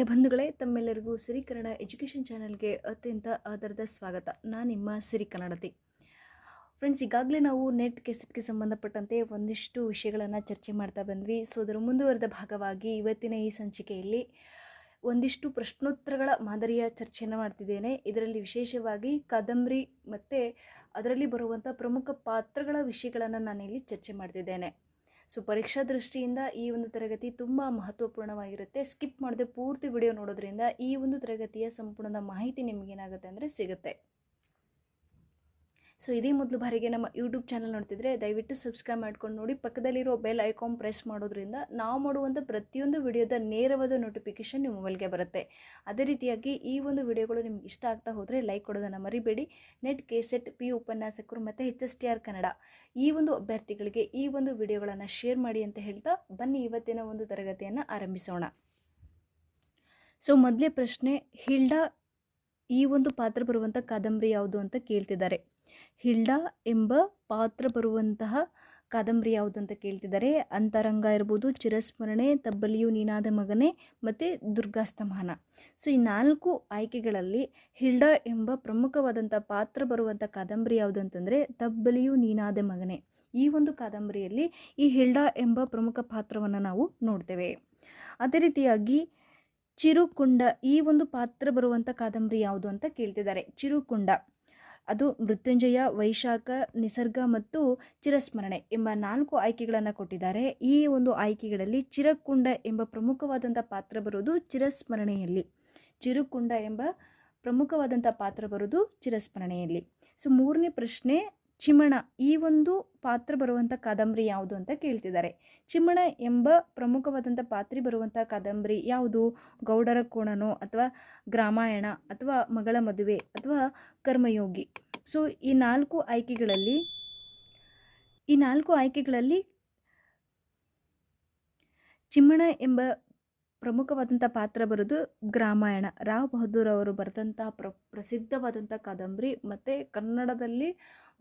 ಆತ್ಮೀಯ ಬಂಧುಗಳೇ, ತಮ್ಮೆಲ್ಲರಿಗೂ ಸಿರಿ ಕನ್ನಡ ಎಜುಕೇಷನ್ ಚಾನಲ್ಗೆ ಅತ್ಯಂತ ಆಧಾರದ ಸ್ವಾಗತ. ನಾನು ನಿಮ್ಮ ಸಿರಿ ಕನ್ನಡತಿ. ಫ್ರೆಂಡ್ಸ್, ಈಗಾಗಲೇ ನಾವು ನೆಟ್, ಕೆಸೆಟ್ಗೆ ಸಂಬಂಧಪಟ್ಟಂತೆ ಒಂದಿಷ್ಟು ವಿಷಯಗಳನ್ನು ಚರ್ಚೆ ಮಾಡ್ತಾ ಬಂದ್ವಿ. ಸೊ, ಅದರ ಮುಂದುವರೆದ ಭಾಗವಾಗಿ ಇವತ್ತಿನ ಈ ಸಂಚಿಕೆಯಲ್ಲಿ ಒಂದಿಷ್ಟು ಪ್ರಶ್ನೋತ್ತರಗಳ ಮಾದರಿಯ ಚರ್ಚೆಯನ್ನು ಮಾಡ್ತಿದ್ದೇನೆ. ಇದರಲ್ಲಿ ವಿಶೇಷವಾಗಿ ಕಾದಂಬರಿ ಮತ್ತು ಅದರಲ್ಲಿ ಬರುವಂಥ ಪ್ರಮುಖ ಪಾತ್ರಗಳ ವಿಷಯಗಳನ್ನು ನಾನಿಲ್ಲಿ ಚರ್ಚೆ ಮಾಡ್ತಿದ್ದೇನೆ. ಸೊ ಪರೀಕ್ಷಾ ದೃಷ್ಟಿಯಿಂದ ಈ ಒಂದು ತರಗತಿ ತುಂಬ ಮಹತ್ವಪೂರ್ಣವಾಗಿರುತ್ತೆ. ಸ್ಕಿಪ್ ಮಾಡದೆ ಪೂರ್ತಿ ವಿಡಿಯೋ ನೋಡೋದ್ರಿಂದ ಈ ಒಂದು ತರಗತಿಯ ಸಂಪೂರ್ಣದ ಮಾಹಿತಿ ನಿಮಗೇನಾಗುತ್ತೆ ಅಂದರೆ ಸಿಗುತ್ತೆ. ಸೊ ಇದೇ ಮೊದಲು ಬಾರಿಗೆ ನಮ್ಮ ಯೂಟ್ಯೂಬ್ ಚಾನಲ್ ನೋಡ್ತಿದ್ರೆ ದಯವಿಟ್ಟು ಸಬ್ಸ್ಕ್ರೈಬ್ ಮಾಡ್ಕೊಂಡು ನೋಡಿ. ಪಕ್ಕದಲ್ಲಿರೋ ಬೆಲ್ ಐಕಾನ್ ಪ್ರೆಸ್ ಮಾಡೋದ್ರಿಂದ ನಾವು ಮಾಡುವಂಥ ಪ್ರತಿಯೊಂದು ವಿಡಿಯೋದ ನೇರವಾದ ನೋಟಿಫಿಕೇಶನ್ ನಿಮ್ಮ ಮೊಬೈಲ್ಗೆ ಬರುತ್ತೆ. ಅದೇ ರೀತಿಯಾಗಿ ಈ ಒಂದು ವಿಡಿಯೋಗಳು ನಿಮ್ಗೆ ಇಷ್ಟ ಆಗ್ತಾ ಹೋದರೆ ಲೈಕ್ ಕೊಡೋದನ್ನು ಮರಿಬೇಡಿ. ನೆಟ್ ಕೆಸೆಟ್ ಪಿ ಯು ಉಪನ್ಯಾಸಕರು ಮತ್ತು H S T R Kannada ಈ ಒಂದು ಅಭ್ಯರ್ಥಿಗಳಿಗೆ ಈ ಒಂದು ವಿಡಿಯೋಗಳನ್ನು ಶೇರ್ ಮಾಡಿ ಅಂತ ಹೇಳ್ತಾ ಬನ್ನಿ ಇವತ್ತಿನ ಒಂದು ತರಗತಿಯನ್ನು ಆರಂಭಿಸೋಣ. ಸೊ ಮೊದಲೇ ಪ್ರಶ್ನೆ ಹಿಲ್ಡಾ ಈ ಒಂದು ಪಾತ್ರ ಬರುವಂಥ ಕಾದಂಬರಿ ಯಾವುದು ಅಂತ ಕೇಳ್ತಿದ್ದಾರೆ. ಹಿಲ್ಡಾ ಎಂಬ ಪಾತ್ರ ಬರುವಂತಹ ಕಾದಂಬರಿ ಯಾವುದು ಅಂತ ಕೇಳ್ತಿದ್ದಾರೆ. ಅಂತರಂಗ ಇರ್ಬೋದು, ಚಿರಸ್ಮರಣೆ, ತಬ್ಬಲಿಯು ನೀನಾದ ಮಗನೇ ಮತ್ತು ದುರ್ಗಾಸ್ತಮಾನ ಸೊ, ಈ ನಾಲ್ಕು ಆಯ್ಕೆಗಳಲ್ಲಿ ಹಿಲ್ಡಾ ಎಂಬ ಪ್ರಮುಖವಾದಂಥ ಪಾತ್ರ ಬರುವಂಥ ಕಾದಂಬರಿ ಯಾವುದು ಅಂತಂದರೆ ತಬ್ಬಲಿಯು ನೀನಾದ ಮಗನೇ. ಈ ಒಂದು ಕಾದಂಬರಿಯಲ್ಲಿ ಈ ಹಿಲ್ಡಾ ಎಂಬ ಪ್ರಮುಖ ಪಾತ್ರವನ್ನು ನಾವು ನೋಡ್ತೇವೆ. ಅದೇ ರೀತಿಯಾಗಿ ಚಿರುಕುಂಡ, ಈ ಒಂದು ಪಾತ್ರ ಬರುವಂಥ ಕಾದಂಬರಿ ಯಾವುದು ಅಂತ ಕೇಳ್ತಿದ್ದಾರೆ. ಚಿರುಕುಂಡ, ಅದು ಮೃತ್ಯುಂಜಯ, ವೈಶಾಖ, ನಿಸರ್ಗ ಮತ್ತು ಚಿರಸ್ಮರಣೆ ಎಂಬ ನಾಲ್ಕು ಆಯ್ಕೆಗಳನ್ನು ಕೊಟ್ಟಿದ್ದಾರೆ. ಈ ಒಂದು ಆಯ್ಕೆಗಳಲ್ಲಿ ಚಿರಕುಂಡ ಎಂಬ ಪ್ರಮುಖವಾದಂಥ ಪಾತ್ರ ಬರೋದು ಚಿರಸ್ಮರಣೆಯಲ್ಲಿ. ಚಿರುಕುಂಡ ಎಂಬ ಪ್ರಮುಖವಾದಂಥ ಪಾತ್ರ ಬರೋದು ಚಿರಸ್ಮರಣೆಯಲ್ಲಿ. ಸೊ, ಮೂರನೇ ಪ್ರಶ್ನೆ ಚಿಮಣ ಈ ಒಂದು ಪಾತ್ರ ಬರುವಂಥ ಕಾದಂಬರಿ ಯಾವುದು ಅಂತ ಕೇಳ್ತಿದ್ದಾರೆ. ಚಿಮಣ ಎಂಬ ಪ್ರಮುಖವಾದಂಥ ಪಾತ್ರಿ ಬರುವಂಥ ಕಾದಂಬರಿ ಯಾವುದು? ಗೌಡರ ಕೋಣನೋ ಅಥವಾ ಗ್ರಾಮಾಯಣ ಅಥವಾ ಮಗಳ ಮದುವೆ ಅಥವಾ ಕರ್ಮಯೋಗಿ. ಸೊ ಈ ನಾಲ್ಕು ಆಯ್ಕೆಗಳಲ್ಲಿ, ಈ ನಾಲ್ಕು ಆಯ್ಕೆಗಳಲ್ಲಿ ಚಿಮ್ಮಣ ಎಂಬ ಪ್ರಮುಖವಾದಂಥ ಪಾತ್ರ ಬರೋದು ಗ್ರಾಮಾಯಣ ರಾವ್ ಬಹದ್ದೂರ್ ಅವರು ಬರೆದಂತಹ ಪ್ರ, ಪ್ರಸಿದ್ಧವಾದಂಥ ಕಾದಂಬರಿ ಮತ್ತು ಕನ್ನಡದಲ್ಲಿ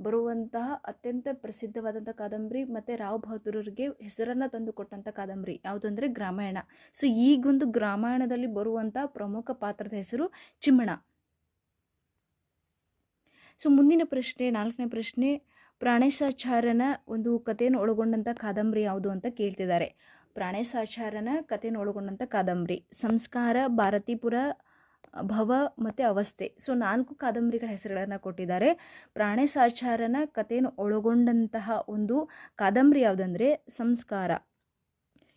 ಬರುವಂತಹ ಅತ್ಯಂತ ಪ್ರಸಿದ್ಧವಾದಂಥ ಕಾದಂಬರಿ ಮತ್ತು ರಾವ್ ಬಹದ್ದೂರರಿಗೆ ಹೆಸರನ್ನು ತಂದು ಕೊಟ್ಟಂಥ ಕಾದಂಬರಿ ಯಾವುದಂದರೆ ರಾಮಾಯಣ. ಸೊ ಈಗೊಂದು ಗ್ರಾಮಾಯಣದಲ್ಲಿ ಬರುವಂಥ ಪ್ರಮುಖ ಪಾತ್ರದ ಹೆಸರು ಚಿಮ್ಮಣ. ಸೊ ಮುಂದಿನ ಪ್ರಶ್ನೆ, ನಾಲ್ಕನೇ ಪ್ರಶ್ನೆ, ಪ್ರಾಣೇಶಾಚಾರ್ಯನ ಒಂದು ಕಥೆಯನ್ನು ಒಳಗೊಂಡಂಥ ಕಾದಂಬರಿ ಯಾವುದು ಅಂತ ಕೇಳ್ತಿದ್ದಾರೆ. ಪ್ರಾಣೇಶಾಚಾರ್ಯನ ಕಥೆನ ಒಳಗೊಂಡಂಥ ಕಾದಂಬರಿ. ಸಂಸ್ಕಾರ, ಭಾರತೀಪುರ, ಭವ ಮತ್ತು ಅವಸ್ಥೆ. ಸೊ ನಾಲ್ಕು ಕಾದಂಬರಿಗಳ ಹೆಸರುಗಳನ್ನು ಕೊಟ್ಟಿದ್ದಾರೆ. ಪ್ರಾಣೇಶಾಚಾರ್ಯನ ಕಥೆಯನ್ನು ಒಳಗೊಂಡಂತಹ ಒಂದು ಕಾದಂಬರಿ ಯಾವುದಂದರೆ ಸಂಸ್ಕಾರ.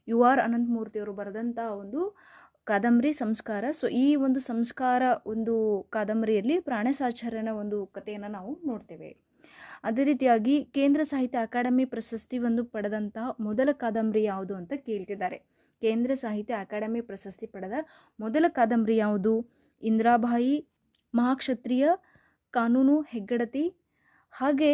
ಯು ಆರ್ ಅನಂತಮೂರ್ತಿಯವರು ಬರೆದಂತಹ ಒಂದು ಕಾದಂಬರಿ ಸಂಸ್ಕಾರ. ಸೊ ಈ ಒಂದು ಸಂಸ್ಕಾರ ಒಂದು ಕಾದಂಬರಿಯಲ್ಲಿ ಪ್ರಾಣೇಶಾಚಾರ್ಯನ ಒಂದು ಕಥೆಯನ್ನು ನಾವು ನೋಡ್ತೇವೆ. ಅದೇ ರೀತಿಯಾಗಿ ಕೇಂದ್ರ ಸಾಹಿತ್ಯ ಅಕಾಡೆಮಿ ಪ್ರಶಸ್ತಿ ಒಂದು ಪಡೆದಂತಹ ಮೊದಲ ಕಾದಂಬರಿ ಯಾವುದು ಅಂತ ಕೇಳ್ತಿದ್ದಾರೆ. ಕೇಂದ್ರ ಸಾಹಿತ್ಯ ಅಕಾಡೆಮಿ ಪ್ರಶಸ್ತಿ ಪಡೆದ ಮೊದಲ ಕಾದಂಬರಿ ಯಾವುದು? ಇಂದ್ರಾಬಾಯಿ, ಮಹಾಕ್ಷತ್ರಿಯ, ಕಾನೂನು, ಹೆಗ್ಗಡತಿ ಹಾಗೆ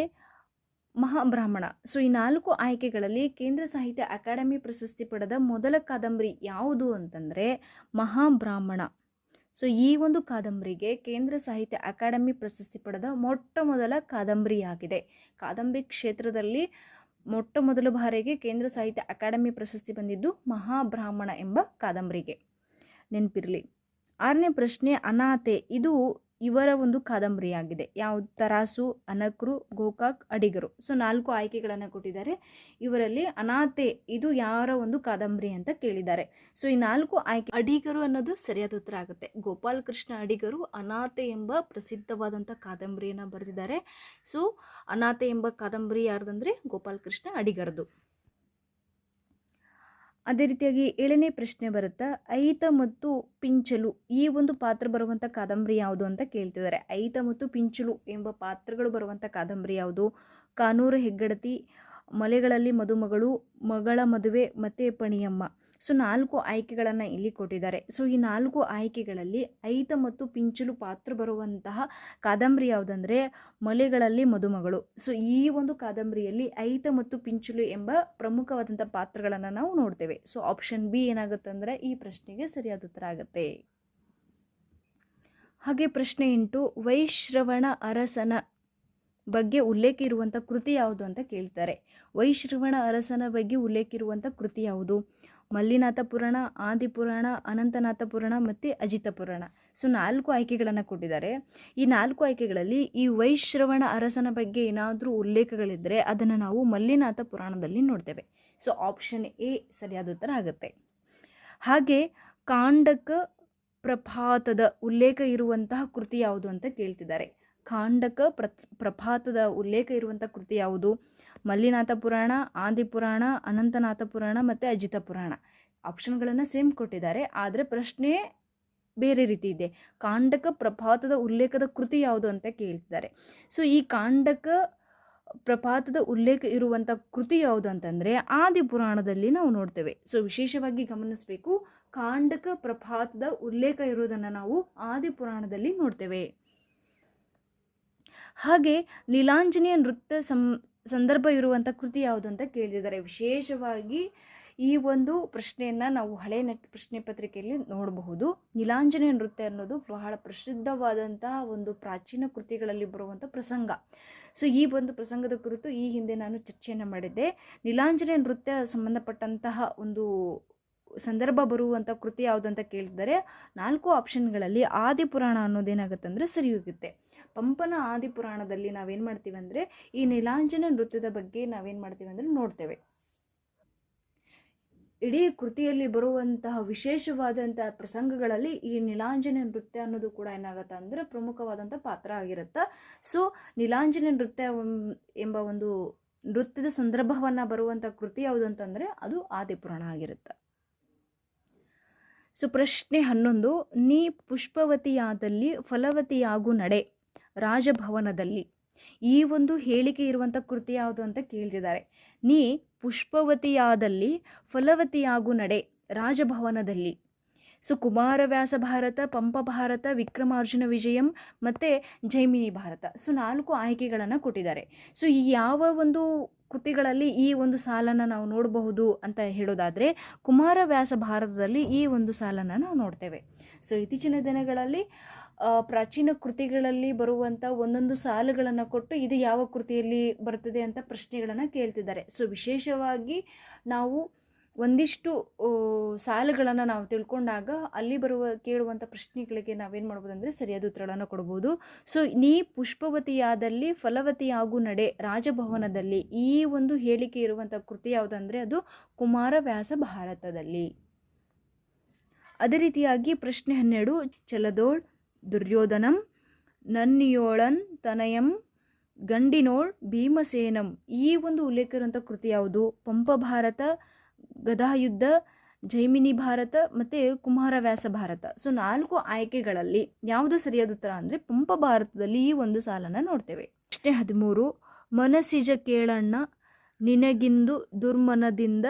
ಮಹಾಬ್ರಾಹ್ಮಣ. ಸೊ ಈ ನಾಲ್ಕು ಆಯ್ಕೆಗಳಲ್ಲಿ ಕೇಂದ್ರ ಸಾಹಿತ್ಯ ಅಕಾಡೆಮಿ ಪ್ರಶಸ್ತಿ ಪಡೆದ ಮೊದಲ ಕಾದಂಬರಿ ಯಾವುದು ಅಂತಂದರೆ ಮಹಾಬ್ರಾಹ್ಮಣ. ಸೊ, ಈ ಒಂದು ಕಾದಂಬರಿಗೆ ಕೇಂದ್ರ ಸಾಹಿತ್ಯ ಅಕಾಡೆಮಿ ಪ್ರಶಸ್ತಿ ಪಡೆದ ಮೊಟ್ಟ ಮೊದಲ ಕಾದಂಬರಿಯಾಗಿದೆ ಕಾದಂಬರಿ ಕ್ಷೇತ್ರದಲ್ಲಿ ಮೊಟ್ಟ ಮೊದಲ ಬಾರಿಗೆ ಕೇಂದ್ರ ಸಾಹಿತ್ಯ ಅಕಾಡೆಮಿ ಪ್ರಶಸ್ತಿ ಬಂದಿದ್ದು ಮಹಾಬ್ರಾಹ್ಮಣ ಎಂಬ ಕಾದಂಬರಿಗೆ. ನೆನಪಿರಲಿ. ಆರನೇ ಪ್ರಶ್ನೆ ಅನಾಥೆ ಇದು ಇವರ ಒಂದು ಕಾದಂಬರಿಯಾಗಿದೆ. ಯಾವ ತರಾಸು, ಅನಕ್ರು, ಗೋಕಾಕ್, ಅಡಿಗರು. ಸೊ ನಾಲ್ಕು ಆಯ್ಕೆಗಳನ್ನು ಕೊಟ್ಟಿದ್ದಾರೆ. ಇವರಲ್ಲಿ ಅನಾಥೆ ಇದು ಯಾರ ಒಂದು ಕಾದಂಬರಿ ಅಂತ ಕೇಳಿದ್ದಾರೆ. ಸೊ ಈ ನಾಲ್ಕು ಆಯ್ಕೆ ಅಡಿಗರು ಅನ್ನೋದು ಸರಿಯಾದ ಉತ್ತರ ಆಗುತ್ತೆ. ಗೋಪಾಲ್ ಕೃಷ್ಣ ಅಡಿಗರು ಅನಾಥೆ ಎಂಬ ಪ್ರಸಿದ್ಧವಾದಂಥ ಕಾದಂಬರಿಯನ್ನು ಬರೆದಿದ್ದಾರೆ. ಸೊ ಅನಾಥೆ ಎಂಬ ಕಾದಂಬರಿ ಯಾರ್ದಂದ್ರೆ? ಗೋಪಾಲ್ ಕೃಷ್ಣ ಅಡಿಗರದು ಅದೇ ರೀತಿಯಾಗಿ ಏಳನೇ ಪ್ರಶ್ನೆ ಬರುತ್ತಾ, ಐತ ಮತ್ತು ಪಿಂಚಲು, ಈ ಒಂದು ಪಾತ್ರ ಬರುವಂಥ ಕಾದಂಬರಿ ಯಾವುದು ಅಂತ ಕೇಳ್ತಿದ್ದಾರೆ. ಐತ ಮತ್ತು ಪಿಂಚಲು ಎಂಬ ಪಾತ್ರಗಳು ಬರುವಂಥ ಕಾದಂಬರಿ ಯಾವುದು? ಕಾನೂರು ಹೆಗ್ಗಡತಿ, ಮಲೆಗಳಲ್ಲಿ ಮದುಮಗಳು, ಮಗಳ ಮದುವೆ, ಮತ್ತು ಪಣಿಯಮ್ಮ. ಸೊ ನಾಲ್ಕು ಆಯ್ಕೆಗಳನ್ನು ಇಲ್ಲಿ ಕೊಟ್ಟಿದ್ದಾರೆ. ಸೊ ಈ ನಾಲ್ಕು ಆಯ್ಕೆಗಳಲ್ಲಿ ಐತ ಮತ್ತು ಪಿಂಚಲು ಪಾತ್ರ ಬರುವಂತಹ ಕಾದಂಬರಿ ಯಾವುದಂದರೆ ಮಲೆಗಳಲ್ಲಿ ಮದುಮಗಳು. ಸೊ ಈ ಒಂದು ಕಾದಂಬರಿಯಲ್ಲಿ ಐತ ಮತ್ತು ಪಿಂಚಲು ಎಂಬ ಪ್ರಮುಖವಾದಂಥ ಪಾತ್ರಗಳನ್ನು ನಾವು ನೋಡ್ತೇವೆ. ಸೊ ಆಪ್ಷನ್ ಬಿ ಏನಾಗುತ್ತೆ ಅಂದರೆ ಈ ಪ್ರಶ್ನೆಗೆ ಸರಿಯಾದ ಉತ್ತರ ಆಗುತ್ತೆ. ಹಾಗೆ ಪ್ರಶ್ನೆ ಎಂಟು, ವೈಶ್ರವಣ ಅರಸನ ಬಗ್ಗೆ ಉಲ್ಲೇಖ ಇರುವಂಥ ಕೃತಿ ಯಾವುದು ಅಂತ ಕೇಳ್ತಾರೆ. ವೈಶ್ರವಣ ಅರಸನ ಬಗ್ಗೆ ಉಲ್ಲೇಖ ಇರುವಂಥ ಕೃತಿ ಯಾವುದು? ಮಲ್ಲಿನಾಥ ಪುರಾಣ ಆದಿಪುರಾಣ ಅನಂತನಾಥ ಪುರಾಣ ಮತ್ತು ಅಜಿತ ಪುರಾಣ ಸೊ ನಾಲ್ಕು ಆಯ್ಕೆಗಳನ್ನು ಕೊಟ್ಟಿದ್ದಾರೆ. ಈ ನಾಲ್ಕು ಆಯ್ಕೆಗಳಲ್ಲಿ ಈ ವೈಶ್ರವಣ ಅರಸನ ಬಗ್ಗೆ ಏನಾದರೂ ಉಲ್ಲೇಖಗಳಿದ್ದರೆ ಅದನ್ನು ನಾವು ಮಲ್ಲಿನಾಥ ಪುರಾಣದಲ್ಲಿ ನೋಡ್ತೇವೆ. ಸೊ ಆಪ್ಷನ್ ಎ ಸರಿಯಾದ ಉತ್ತರ ಆಗುತ್ತೆ. ಹಾಗೆ ಕಾಂಡಕ ಪ್ರಪಾತದ ಉಲ್ಲೇಖ ಇರುವಂತಹ ಕೃತಿ ಯಾವುದು ಅಂತ ಕೇಳ್ತಿದ್ದಾರೆ. ಕಾಂಡಕ ಪ್ರ ಪ್ರಪಾತದ ಉಲ್ಲೇಖ ಇರುವಂಥ ಕೃತಿ ಯಾವುದು? ಮಲ್ಲಿನಾಥ ಪುರಾಣ, ಆದಿ ಪುರಾಣ, ಅನಂತನಾಥ ಪುರಾಣ ಮತ್ತು ಅಜಿತ ಪುರಾಣ. ಆಪ್ಷನ್ಗಳನ್ನು ಸೇಮ್ ಕೊಟ್ಟಿದ್ದಾರೆ. ಆದರೆ ಪ್ರಶ್ನೆ ಬೇರೆ ರೀತಿ ಇದೆ. ಕಾಂಡಕ ಪ್ರಪಾತದ ಉಲ್ಲೇಖದ ಕೃತಿ ಯಾವುದು ಅಂತ ಕೇಳ್ತಿದ್ದಾರೆ. ಸೊ ಈ ಕಾಂಡಕ ಪ್ರಪಾತದ ಉಲ್ಲೇಖ ಇರುವಂಥ ಕೃತಿ ಯಾವುದು ಅಂತಂದರೆ ಆದಿಪುರಾಣದಲ್ಲಿ ನಾವು ನೋಡ್ತೇವೆ. ಸೊ ವಿಶೇಷವಾಗಿ ಗಮನಿಸಬೇಕು. ಕಾಂಡಕ ಪ್ರಪಾತದ ಉಲ್ಲೇಖ ಇರುವುದನ್ನು ನಾವು ಆದಿಪುರಾಣದಲ್ಲಿ ನೋಡ್ತೇವೆ. ಹಾಗೆ ನೀಲಾಂಜನೇಯ ನೃತ್ಯ ಸಂ ಸಂದರ್ಭ ಇರುವಂಥ ಕೃತಿ ಯಾವುದು ಅಂತ ಕೇಳಿದ್ದಾರೆ ವಿಶೇಷವಾಗಿ ಈ ಒಂದು ಪ್ರಶ್ನೆಯನ್ನು ನಾವು ಹಳೆ ನೆಟ್ ಪ್ರಶ್ನೆ ಪತ್ರಿಕೆಯಲ್ಲಿ ನೋಡಬಹುದು. ನೀಲಾಂಜನೇಯ ನೃತ್ಯ ಅನ್ನೋದು ಬಹಳ ಪ್ರಸಿದ್ಧವಾದಂತಹ ಒಂದು ಪ್ರಾಚೀನ ಕೃತಿಗಳಲ್ಲಿ ಬರುವಂಥ ಪ್ರಸಂಗ. ಸೊ ಈ ಒಂದು ಪ್ರಸಂಗದ ಕುರಿತು ಈ ಹಿಂದೆ ನಾನು ಚರ್ಚೆಯನ್ನು ಮಾಡಿದ್ದೆ. ನೀಲಾಂಜನೇಯ ನೃತ್ಯ ಸಂಬಂಧಪಟ್ಟಂತಹ ಒಂದು ಸಂದರ್ಭ ಬರುವಂಥ ಕೃತಿ ಯಾವುದು ಅಂತ ಕೇಳಿದರೆ ನಾಲ್ಕು ಆಪ್ಷನ್ಗಳಲ್ಲಿ ಆದಿಪುರಾಣ ಅನ್ನೋದೇನಾಗುತ್ತೆ ಅಂದರೆ ಸರಿ ಹೋಗುತ್ತೆ ಪಂಪನ ಆದಿಪುರಾಣದಲ್ಲಿ ನಾವೇನು ಮಾಡ್ತೀವಿ ಅಂದರೆ ಈ ನೀಲಾಂಜನ ನೃತ್ಯದ ಬಗ್ಗೆ ನಾವೇನು ಮಾಡ್ತೀವಿ ಅಂದರೆ ನೋಡ್ತೇವೆ. ಇಡೀ ಕೃತಿಯಲ್ಲಿ ಬರುವಂತಹ ವಿಶೇಷವಾದಂಥ ಪ್ರಸಂಗಗಳಲ್ಲಿ ಈ ನೀಲಾಂಜನ ನೃತ್ಯ ಅನ್ನೋದು ಕೂಡ ಏನಾಗುತ್ತೆ ಅಂದರೆ ಪ್ರಮುಖವಾದಂಥ ಪಾತ್ರ ಆಗಿರುತ್ತೆ. ಸೊ ನೀಲಾಂಜನ ನೃತ್ಯ ಎಂಬ ಒಂದು ನೃತ್ಯದ ಸಂದರ್ಭವನ್ನು ಬರುವಂಥ ಕೃತಿ ಯಾವುದು ಅಂತಂದರೆ ಅದು ಆದಿಪುರಾಣ ಆಗಿರುತ್ತೆ. ಸೊ ಪ್ರಶ್ನೆ ಹನ್ನೊಂದು, ನೀ ಪುಷ್ಪವತಿಯಾದಲ್ಲಿ ಫಲವತಿಯಾಗು ನಡೆ, ರಾಜಭವನದಲ್ಲಿ. ಈ ಒಂದು ಹೇಳಿಕೆ ಇರುವಂಥ ಕೃತಿ ಯಾವುದು ಅಂತ ಕೇಳ್ತಿದ್ದಾರೆ. ನೀ ಪುಷ್ಪವತಿಯಾದಲ್ಲಿ ಫಲವತಿಯಾಗು ನಡೆ, ರಾಜಭವನದಲ್ಲಿ. ಸೊ ಕುಮಾರವ್ಯಾಸ ಭಾರತ, ಪಂಪ ಭಾರತ, ವಿಕ್ರಮಾರ್ಜುನ ವಿಜಯಂ ಮತ್ತು ಜೈಮಿನಿ ಭಾರತ. ಸೊ, ನಾಲ್ಕು ಆಯ್ಕೆಗಳನ್ನು ಕೊಟ್ಟಿದ್ದಾರೆ. ಸೊ, ಈ ಯಾವ ಒಂದು ಕೃತಿಗಳಲ್ಲಿ ಈ ಒಂದು ಸಾಲನ್ನು ನಾವು ನೋಡಬಹುದು ಅಂತ ಹೇಳೋದಾದರೆ ಕುಮಾರವ್ಯಾಸ ಭಾರತದಲ್ಲಿ ಈ ಒಂದು ಸಾಲನ್ನು ನಾವು ನೋಡ್ತೇವೆ. ಸೊ, ಇತ್ತೀಚಿನ ದಿನಗಳಲ್ಲಿ ಪ್ರಾಚೀನ ಕೃತಿಗಳಲ್ಲಿ ಬರುವಂಥ ಒಂದೊಂದು ಸಾಲುಗಳನ್ನು ಕೊಟ್ಟು ಇದು ಯಾವ ಕೃತಿಯಲ್ಲಿ ಬರ್ತದೆ ಅಂತ ಪ್ರಶ್ನೆಗಳನ್ನು ಕೇಳ್ತಿದ್ದಾರೆ. ಸೊ, ವಿಶೇಷವಾಗಿ ನಾವು ಒಂದಿಷ್ಟು ಸಾಲುಗಳನ್ನು ನಾವು ತಿಳ್ಕೊಂಡಾಗ ಅಲ್ಲಿ ಬರುವ ಕೇಳುವಂಥ ಪ್ರಶ್ನೆಗಳಿಗೆ ನಾವೇನು ಮಾಡ್ಬೋದು ಅಂದರೆ ಸರಿಯಾದ ಉತ್ತರಗಳನ್ನು ಕೊಡ್ಬೋದು. ಸೊ, ನೀ ಪುಷ್ಪವತಿಯಾದಲ್ಲಿ ಫಲವತಿಯಾಗು ನಡೆ ರಾಜಭವನದಲ್ಲಿ ಈ ಒಂದು ಹೇಳಿಕೆ ಇರುವಂಥ ಕೃತಿ ಯಾವುದಂದರೆ ಅದು ಕುಮಾರವ್ಯಾಸ ಭಾರತದಲ್ಲಿ. ಅದೇ ರೀತಿಯಾಗಿ ಪ್ರಶ್ನೆ ಹನ್ನೆರಡು, ಚಲದೋಳ್, ದುರ್ಯೋಧನಂ, ನನ್ನಿಯೋಳನ್, ತನಯಂ, ಗಂಡಿನೋಳ್, ಭೀಮಸೇನಂ ಈ ಒಂದು ಉಲ್ಲೇಖ ಇರುವಂಥ ಕೃತಿ ಯಾವುದು? ಪಂಪ ಭಾರತ ಗದಾಯುದ್ಧ, ಜೈಮಿನಿ ಭಾರತ ಮತ್ತು ಕುಮಾರವ್ಯಾಸ ಭಾರತ. ಸೊ ನಾಲ್ಕು ಆಯ್ಕೆಗಳಲ್ಲಿ ಯಾವುದು ಸರಿಯಾದ ಉತ್ತರ ಅಂದರೆ ಪಂಪ ಭಾರತದಲ್ಲಿ ಈ ಒಂದು ಸಾಲನ್ನು ನೋಡ್ತೇವೆ. ಪ್ರಶ್ನೆ ಹದಿಮೂರು ಮನಸಿಜ ಕೇಳಣ್ಣ, ನಿನಗಿಂದು ದುರ್ಮನದಿಂದ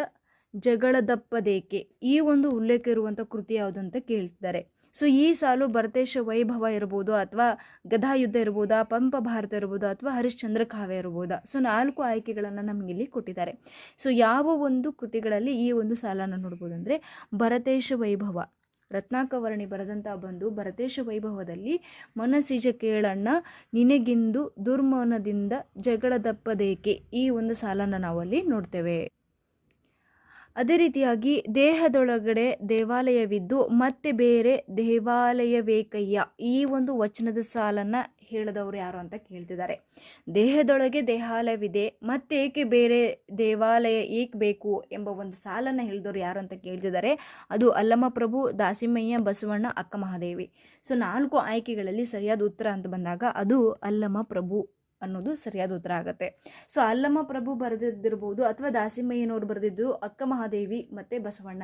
ಜಗಳದಪ್ಪದೇಕೆ? ಈ ಒಂದು ಉಲ್ಲೇಖ ಇರುವಂಥ ಕೃತಿ ಯಾವುದು ಅಂತ ಕೇಳ್ತಿದ್ದಾರೆ ಸೊ ಈ ಸಾಲು ಭರತೇಶ ವೈಭವ ಇರ್ಬೋದು ಅಥವಾ ಗದಾಯುದ್ಧ ಇರ್ಬೋದಾ, ಪಂಪ ಭಾರತ ಇರ್ಬೋದು ಅಥವಾ ಹರಿಶ್ಚಂದ್ರ ಕಾವ್ಯ ಇರ್ಬೋದಾ. ಸೊ ನಾಲ್ಕು ಆಯ್ಕೆಗಳನ್ನು ನಮಗಿಲ್ಲಿ ಕೊಟ್ಟಿದ್ದಾರೆ. ಸೊ ಯಾವ ಒಂದು ಕೃತಿಗಳಲ್ಲಿ ಈ ಒಂದು ಸಾಲನ್ನು ನೋಡ್ಬೋದು ಅಂದರೆ ಭರತೇಶ ವೈಭವ. ರತ್ನಾಕವರ್ಣಿ ಬರೆದಂಥ ಬಂದು ಭರತೇಶ ವೈಭವದಲ್ಲಿ ಮನಸ್ಸಿಜ ಕೇಳಣ್ಣ, ನಿನಗಿಂದು ದುರ್ಮನದಿಂದ ಜಗಳದಪ್ಪದೇಕೆ? ಈ ಒಂದು ಸಾಲನ್ನು ನಾವಲ್ಲಿ ನೋಡ್ತೇವೆ. ಅದೇ ರೀತಿಯಾಗಿ ದೇಹದೊಳಗಡೆ ದೇವಾಲಯವಿದ್ದು ಮತ್ತೆ ಬೇರೆ ದೇವಾಲಯವೇಕಯ್ಯ. ಈ ಒಂದು ವಚನದ ಸಾಲನ್ನು ಹೇಳಿದವರು ಯಾರು ಅಂತ ಕೇಳ್ತಿದ್ದಾರೆ. ದೇಹದೊಳಗೆ ದೇಹಾಲಯವಿದೆ, ಮತ್ತೆ ಏಕೆ ಬೇರೆ ದೇವಾಲಯ ಏಕೆ ಬೇಕು ಎಂಬ ಒಂದು ಸಾಲನ್ನು ಹೇಳಿದವರು ಯಾರು ಅಂತ ಕೇಳ್ತಿದ್ದಾರೆ. ಅದು ಅಲ್ಲಮ ಪ್ರಭು ದಾಸಿಮಯ್ಯ, ಬಸವಣ್ಣ ಅಕ್ಕ ಮಹಾದೇವಿ ಸೊ ನಾಲ್ಕು ಆಯ್ಕೆಗಳಲ್ಲಿ ಸರಿಯಾದ ಉತ್ತರ ಅಂತ ಬಂದಾಗ ಅದು ಅಲ್ಲಮ ಪ್ರಭು ಅನ್ನೋದು ಸರಿಯಾದ ಉತ್ತರ ಆಗುತ್ತೆ. ಸೊ ಅಲ್ಲಮ್ಮ ಪ್ರಭು ಬರೆದಿದ್ದಿರ್ಬೋದು ಅಥವಾ ದಾಸಿಮಯ್ಯನವರು ಬರೆದಿದ್ದು ಅಕ್ಕ ಮಹಾದೇವಿ ಮತ್ತು ಬಸವಣ್ಣ.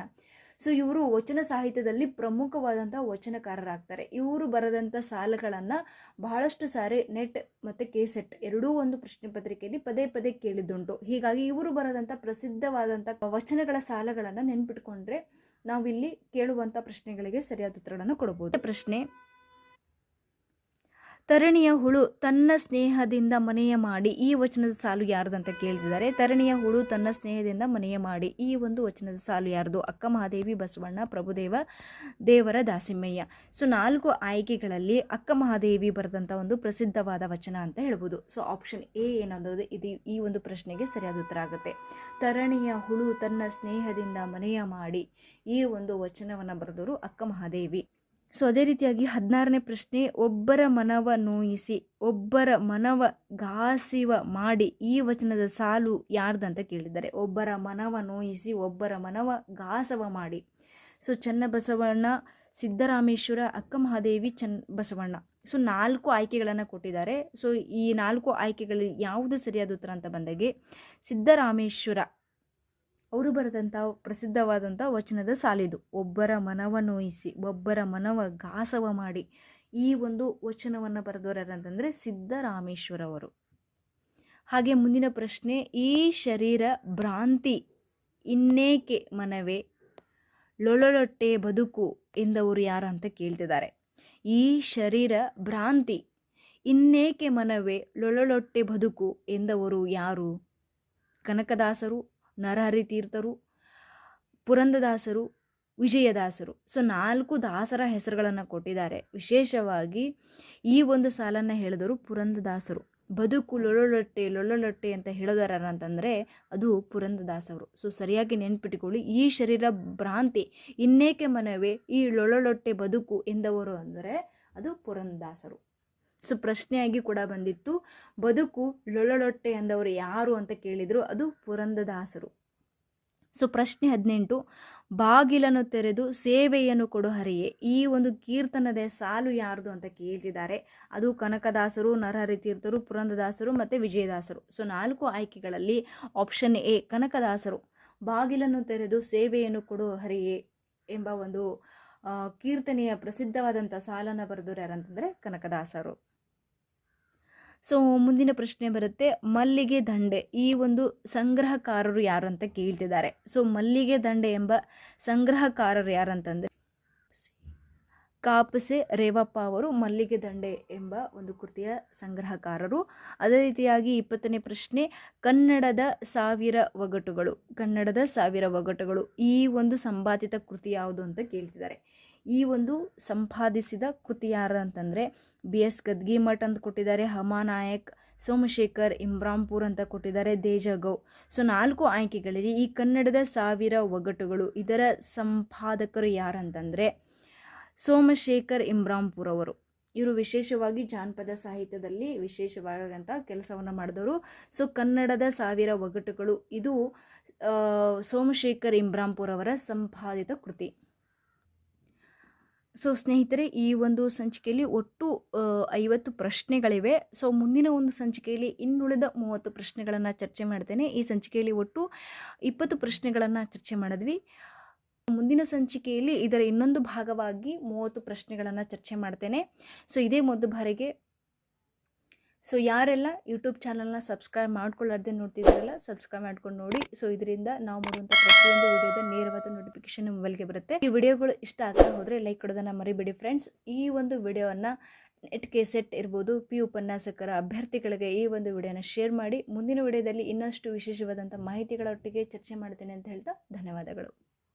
ಸೊ ಇವರು ವಚನ ಸಾಹಿತ್ಯದಲ್ಲಿ ಪ್ರಮುಖವಾದಂಥ ವಚನಕಾರರಾಗ್ತಾರೆ. ಇವರು ಬರೆದಂಥ ಸಾಲಗಳನ್ನು ಬಹಳಷ್ಟು ಸಾರಿ ನೆಟ್ ಮತ್ತು ಕೆಸೆಟ್ ಎರಡೂ ಒಂದು ಪ್ರಶ್ನೆ ಪತ್ರಿಕೆಯಲ್ಲಿ ಪದೇ ಪದೇ ಕೇಳಿದ್ದುಂಟು. ಹೀಗಾಗಿ ಇವರು ಬರೆದಂಥ ಪ್ರಸಿದ್ಧವಾದಂಥ ವಚನಗಳ ಸಾಲಗಳನ್ನು ನೆನ್ಪಿಟ್ಕೊಂಡ್ರೆ ನಾವಿಲ್ಲಿ ಕೇಳುವಂಥ ಪ್ರಶ್ನೆಗಳಿಗೆ ಸರಿಯಾದ ಉತ್ತರಗಳನ್ನು ಕೊಡಬಹುದು ಪ್ರಶ್ನೆ ತರಣಿಯ ಹುಳು ತನ್ನ ಸ್ನೇಹದಿಂದ ಮನೆಯ ಮಾಡಿ, ಈ ವಚನದ ಸಾಲು ಯಾರ್ದಂತ ಕೇಳ್ತಿದ್ದಾರೆ? ತರಣಿಯ ಹುಳು ತನ್ನ ಸ್ನೇಹದಿಂದ ಮನೆಯ ಮಾಡಿ, ಈ ಒಂದು ವಚನದ ಸಾಲು ಯಾರ್ದು? ಅಕ್ಕ ಮಹಾದೇವಿ, ಬಸವಣ್ಣ, ಪ್ರಭುದೇವ, ದೇವರ ದಾಸಿಮಯ್ಯ ಸೊ, ನಾಲ್ಕು ಆಯ್ಕೆಗಳಲ್ಲಿ ಅಕ್ಕ ಮಹಾದೇವಿ ಬರೆದಂಥ ಒಂದು ಪ್ರಸಿದ್ಧವಾದ ವಚನ ಅಂತ ಹೇಳ್ಬೋದು. ಸೊ ಆಪ್ಷನ್ ಎ ಏನನ್ನೋದು ಇದು ಈ ಒಂದು ಪ್ರಶ್ನೆಗೆ ಸರಿಯಾದ ಉತ್ತರ ಆಗುತ್ತೆ. ತರಣಿಯ ಹುಳು ತನ್ನ ಸ್ನೇಹದಿಂದ ಮನೆಯ ಮಾಡಿ, ಈ ಒಂದು ವಚನವನ್ನು ಬರೆದವರು ಅಕ್ಕ ಮಹಾದೇವಿ. ಸೊ ಅದೇ ರೀತಿಯಾಗಿ ಹದಿನಾರನೇ ಪ್ರಶ್ನೆ, ಒಬ್ಬರ ಮನವ ನೋಯಿಸಿ, ಒಬ್ಬರ ಮನವ ಘಾಸಿವ ಮಾಡಿ ಈ ವಚನದ ಸಾಲು ಯಾರ್ದಂತ ಕೇಳಿದ್ದಾರೆ. ಒಬ್ಬರ ಮನವ ನೋಯಿಸಿ, ಒಬ್ಬರ ಮನವ ಘಾಸವ ಮಾಡಿ. ಸೊ ಚನ್ನಬಸವಣ್ಣ, ಸಿದ್ದರಾಮೇಶ್ವರ, ಅಕ್ಕ ಮಹಾದೇವಿ ಚನ್ ಬಸವಣ್ಣ ಸೊ ನಾಲ್ಕು ಆಯ್ಕೆಗಳನ್ನು ಕೊಟ್ಟಿದ್ದಾರೆ. ಸೊ ಈ ನಾಲ್ಕು ಆಯ್ಕೆಗಳಲ್ಲಿ ಯಾವುದು ಸರಿಯಾದ ಉತ್ತರ ಅಂತ ಬಂದಾಗೆ, ಸಿದ್ದರಾಮೇಶ್ವರ ಅವರು ಬರೆದಂಥ ಪ್ರಸಿದ್ಧವಾದಂಥ ವಚನದ ಸಾಲಿದು. ಒಬ್ಬರ ಮನವ ನೋಯಿಸಿ, ಒಬ್ಬರ ಮನವ ಘಾಸವ ಮಾಡಿ ಈ ಒಂದು ವಚನವನ್ನು ಬರೆದವರಂತಂದರೆ ಸಿದ್ದರಾಮೇಶ್ವರವರು ಹಾಗೆ ಮುಂದಿನ ಪ್ರಶ್ನೆ, ಈ ಶರೀರ ಭ್ರಾಂತಿ ಇನ್ನೇಕೆ ಮನವೇ? ಲೊಳೊಳೊಟ್ಟೆ ಬದುಕು ಎಂದವರು ಯಾರು ಅಂತ ಕೇಳ್ತಿದ್ದಾರೆ. ಈ ಶರೀರ ಭ್ರಾಂತಿ ಇನ್ನೇಕೆ ಮನವೇ? ಲೊಳೊಳೊಟ್ಟೆ ಬದುಕು ಎಂದವರು ಯಾರು? ಕನಕದಾಸರು ನರಹರಿ ತೀರ್ಥರು ಪುರಂದದಾಸರು, ವಿಜಯದಾಸರು. ಸೊ ನಾಲ್ಕು ದಾಸರ ಹೆಸರುಗಳನ್ನು ಕೊಟ್ಟಿದ್ದಾರೆ. ವಿಶೇಷವಾಗಿ ಈ ಒಂದು ಸಾಲನ್ನು ಹೇಳಿದವರು ಪುರಂದದಾಸರು. ಬದುಕು ಲೊಳ್ಳೊಟ್ಟೆ ಲೊಳ್ಳೊಟ್ಟೆ ಅಂತ ಹೇಳೋದಾರ ಅಂತಂದರೆ ಅದು ಪುರಂದದಾಸರು ಸೊ ಸರಿಯಾಗಿ ನೆನ್ಪಿಟ್ಟುಕೊಳ್ಳಿ ಈ ಶರೀರ ಭ್ರಾಂತಿ, ಇನ್ನೇಕೆ ಮನವೇ ಈ ಲೊಳ್ಳೊಟ್ಟೆ ಬದುಕು ಎಂದವರು ಅಂದರೆ ಅದು ಪುರಂದದಾಸರು. ಸೊ ಪ್ರಶ್ನೆಯಾಗಿ ಕೂಡ ಬಂದಿತ್ತು. ಬದುಕು ಲೊಳ್ಳೊಟ್ಟೆ ಎಂದವರು ಯಾರು ಅಂತ ಕೇಳಿದರು ಅದು ಪುರಂದದಾಸರು. ಸೊ, ಪ್ರಶ್ನೆ ಹದಿನೆಂಟು. ಬಾಗಿಲನ್ನು ತೆರೆದು ಸೇವೆಯನ್ನು ಕೊಡು ಹರಿಯೇ. ಈ ಒಂದು ಕೀರ್ತನದ ಸಾಲು ಯಾರ್ದು ಅಂತ ಕೇಳ್ತಿದ್ದಾರೆ. ಅದು ಕನಕದಾಸರು ನರಹರಿ ತೀರ್ಥರು ಪುರಂದದಾಸರು ಮತ್ತು ವಿಜಯದಾಸರು. ಸೊ, ನಾಲ್ಕು ಆಯ್ಕೆಗಳಲ್ಲಿ ಆಪ್ಷನ್ ಎ, ಕನಕದಾಸರು. ಬಾಗಿಲನ್ನು ತೆರೆದು ಸೇವೆಯನ್ನು ಕೊಡು ಹರಿಯೇ ಎಂಬ ಒಂದು ಕೀರ್ತನೆಯ ಪ್ರಸಿದ್ಧವಾದಂಥ ಸಾಲನ್ನು ಬರೆದರು ಯಾರಂತಂದರೆ ಕನಕದಾಸರು. ಸೊ, ಮುಂದಿನ ಪ್ರಶ್ನೆ ಬರುತ್ತೆ, ಮಲ್ಲಿಗೆ ದಂಡೆ. ಈ ಒಂದು ಸಂಗ್ರಹಕಾರರು ಯಾರು ಅಂತ ಕೇಳ್ತಿದ್ದಾರೆ. ಸೊ, ಮಲ್ಲಿಗೆ ದಂಡೆ ಎಂಬ ಸಂಗ್ರಹಕಾರರು ಯಾರಂತಂದರೆ, ಕಾಪಸೆ ರೇವಪ್ಪ ಅವರು ಮಲ್ಲಿಗೆ ದಂಡೆ ಎಂಬ ಒಂದು ಕೃತಿಯ ಸಂಗ್ರಹಕಾರರು. ಅದೇ ರೀತಿಯಾಗಿ ಇಪ್ಪತ್ತನೇ ಪ್ರಶ್ನೆ, ಕನ್ನಡದ ಸಾವಿರ ಒಗಟುಗಳು. ಕನ್ನಡದ ಸಾವಿರ ಒಗಟುಗಳು ಈ ಒಂದು ಸಂಪಾದಿತ ಕೃತಿ ಯಾವುದು ಅಂತ ಕೇಳ್ತಿದ್ದಾರೆ. ಈ ಒಂದು ಸಂಪಾದಿಸಿದ ಕೃತಿ ಯಾರು ಅಂತಂದರೆ ಬಿ ಎಸ್ ಗದ್ಗಿಮಠ್ ಅಂತ ಕೊಟ್ಟಿದ್ದಾರೆ ಹಮಾನಾಯಕ್ ಸೋಮಶೇಖರ್, ಇಮ್ರಾಂಪುರ್ ಅಂತ ಕೊಟ್ಟಿದ್ದಾರೆ, ದೇಜಗೌ. ಸೊ, ನಾಲ್ಕು ಆಯ್ಕೆಗಳಲ್ಲಿ ಈ ಕನ್ನಡದ ಸಾವಿರ ಒಗಟುಗಳು, ಇದರ ಸಂಪಾದಕರು ಯಾರಂತಂದರೆ ಸೋಮಶೇಖರ್, ಇಮ್ರಾಂಪುರ್ ಅವರು. ಇವರು ವಿಶೇಷವಾಗಿ ಜಾನಪದ ಸಾಹಿತ್ಯದಲ್ಲಿ ವಿಶೇಷವಾದಂಥ ಕೆಲಸವನ್ನು ಮಾಡಿದವರು. ಸೊ, ಕನ್ನಡದ ಸಾವಿರ ಒಗಟುಗಳು, ಇದು ಸೋಮಶೇಖರ್, ಇಮ್ರಾಂಪುರ್ ಅವರ ಸಂಪಾದಿತ ಕೃತಿ. ಸೊ, ಸ್ನೇಹಿತರೆ, ಈ ಒಂದು ಸಂಚಿಕೆಯಲ್ಲಿ ಒಟ್ಟು ಐವತ್ತು ಪ್ರಶ್ನೆಗಳಿವೆ. ಸೊ, ಮುಂದಿನ ಒಂದು ಸಂಚಿಕೆಯಲ್ಲಿ ಇನ್ನುಳಿದ ಮೂವತ್ತು ಪ್ರಶ್ನೆಗಳನ್ನು ಚರ್ಚೆ ಮಾಡ್ತೇನೆ. ಈ ಸಂಚಿಕೆಯಲ್ಲಿ ಒಟ್ಟು ಇಪ್ಪತ್ತು ಪ್ರಶ್ನೆಗಳನ್ನು ಚರ್ಚೆ ಮಾಡಿದ್ವಿ. ಮುಂದಿನ ಸಂಚಿಕೆಯಲ್ಲಿ ಇದರ ಇನ್ನೊಂದು ಭಾಗವಾಗಿ ಮೂವತ್ತು ಪ್ರಶ್ನೆಗಳನ್ನು ಚರ್ಚೆ ಮಾಡ್ತೇನೆ. ಸೊ, ಇದೇ ಮೊದಲು ಬಾರಿಗೆ ಸೊ ಯಾರೆಲ್ಲ ಯೂಟ್ಯೂಬ್ ಚಾನಲ್ನ ಸಬ್ಸ್ಕ್ರೈಬ್ ಮಾಡ್ಕೊಳ್ಳಾರ್ದೆ ನೋಡ್ತಿದ್ದಾರಲ್ಲ ಸಬ್ಸ್ಕ್ರೈಬ್ ಮಾಡ್ಕೊಂಡು ನೋಡಿ. ಸೊ ಇದರಿಂದ ನಾವು ಮಾಡುವಂಥ ಪ್ರತಿಯೊಂದು ವಿಡಿಯೋದ ನೇರವಾದ ನೋಟಿಫಿಕೇಶನ್ ಮೊಬೈಲ್ಗೆ ಬರುತ್ತೆ. ಈ ವಿಡಿಯೋಗಳು ಇಷ್ಟ ಆಗ್ತಾ ಹೋದರೆ ಲೈಕ್ ಕೊಡೋದನ್ನು ಮರಿಬೇಡಿ ಫ್ರೆಂಡ್ಸ್ ಈ ಒಂದು ವಿಡಿಯೋವನ್ನು ನೆಟ್ ಕೆಸೆಟ್ ಇರ್ಬೋದು ಪಿ ಉಪನ್ಯಾಸಕರ ಅಭ್ಯರ್ಥಿಗಳಿಗೆ ಈ ಒಂದು ವಿಡಿಯೋನ ಶೇರ್ ಮಾಡಿ. ಮುಂದಿನ ವಿಡಿಯೋದಲ್ಲಿ ಇನ್ನಷ್ಟು ವಿಶೇಷವಾದಂಥ ಮಾಹಿತಿಗಳೊಟ್ಟಿಗೆ ಚರ್ಚೆ ಮಾಡ್ತೇನೆ ಅಂತ ಹೇಳ್ತಾ ಧನ್ಯವಾದಗಳು.